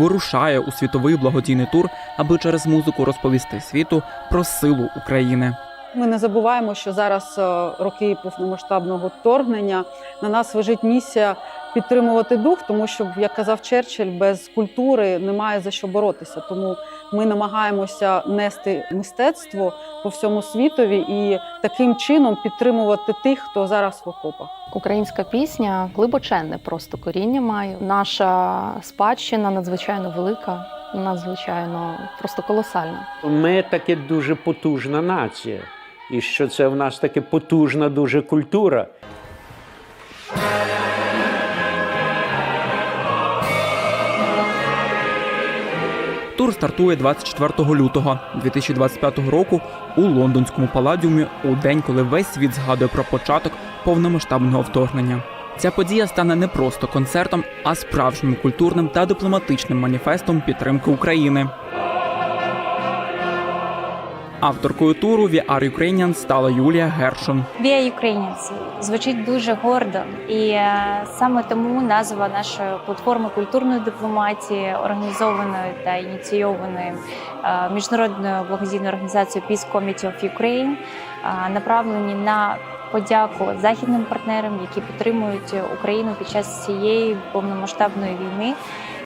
вирушає у світовий благодійний тур, аби через музику розповісти світу про силу України. Ми не забуваємо, що зараз е, роки повномасштабного вторгнення на нас лежить місія підтримувати дух, тому що, як казав Черчилль, без культури немає за що боротися. Тому ми намагаємося нести мистецтво по всьому світові і таким чином підтримувати тих, хто зараз в окопах. Українська пісня глибоченне просто коріння має. Наша спадщина надзвичайно велика, надзвичайно просто колосальна. Ми таки дуже потужна нація, і що це в нас таки потужна дуже культура. Тур стартує 24 лютого 2025 року у лондонському паладіумі у день, коли весь світ згадує про початок повномасштабного вторгнення. Ця подія стане не просто концертом, а справжнім культурним та дипломатичним маніфестом підтримки України. Авторкою туру «We Are Ukrainians» стала Юлія Гершон. We are Ukrainians звучить дуже гордо, і е, саме тому назва нашої платформи культурної дипломатії, організованої та ініційованої е, міжнародною благодійною організацією Peace Committee of Ukraine, е, направлені на подяку західним партнерам, які підтримують Україну під час цієї повномасштабної війни.